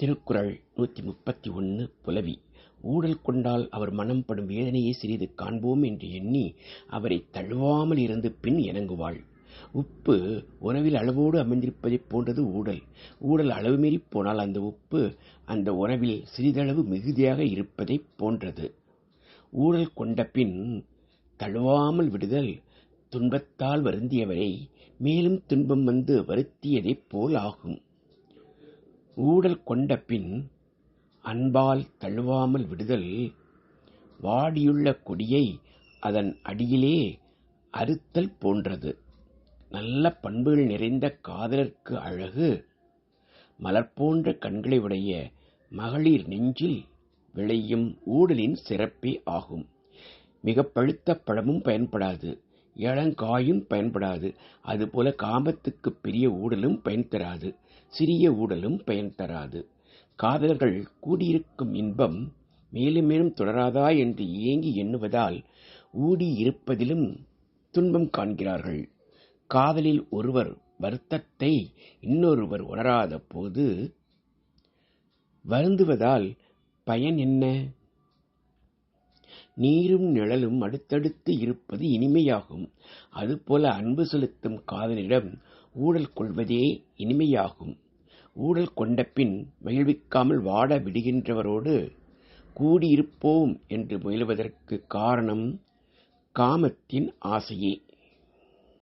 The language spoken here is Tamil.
திருக்குறள் நூற்றி முப்பத்தி ஒன்று புலவி. ஊடல் கொண்டால் அவர் மனம் படும் வேதனையை சிறிது காண்போம் என்று எண்ணி அவரை தழுவாமல் இருந்து பின் இணங்குவாள் உப்பு உணவில் அளவோடு அமைந்திருப்பதைப் போன்றது ஊடல். ஊடல் அளவு மீறிப் போனால் அந்த உப்பு அந்த உறவில் சிறிதளவு மிகுதியாக இருப்பதைப் போன்றது. ஊடல் கொண்ட பின் தழுவாமல் விடுதல் துன்பத்தால் வருந்தியவரை மேலும் துன்பம் வந்து வருத்தியதைப் போல் ஆகும். ஊடல் கொண்ட பின் அன்பால் தழுவாமல் விடுதல் வாடியுள்ள கொடியை அதன் அடியிலே அறுத்தல் போன்றது. நல்ல பண்புகள் நிறைந்த காதலர்க்கு அழகு மலர் போன்ற கண்களை உடைய மகளிர் நெஞ்சில் விளையும் ஊடலின் சிறப்பே ஆகும். மிக பழுத்த பழமும் பயன்படாது. இளங்காயும் பயன்படாது. அதுபோல காமத்துக்கு பெரிய ஊடலும் பயன் தராது. சிறிய ஊடலும் பயன் தராது. காதலர்கள் கூடியிருக்கும் இன்பம் மேலும் மேலும் தொடராதா என்று ஏங்கி எண்ணுவதால் ஊடி இருப்பதிலும் துன்பம் காண்கிறார்கள். காதலில் ஒருவர் வருத்தத்தை இன்னொருவர் உணராத போது வருந்துவதால் பயன் என்ன? நீரும் நிழலும் அடுத்தடுத்து இருப்பது இனிமையாகும். அதுபோல அன்பு செலுத்தும் காதலிடம் ஊழல் கொள்வதே இனிமையாகும். ஊழல் கொண்ட பின் மகிழ்விக்காமல் வாட விடுகின்றவரோடு கூடியிருப்போம் என்று முயலுவதற்கு காரணம் காமத்தின் ஆசையே.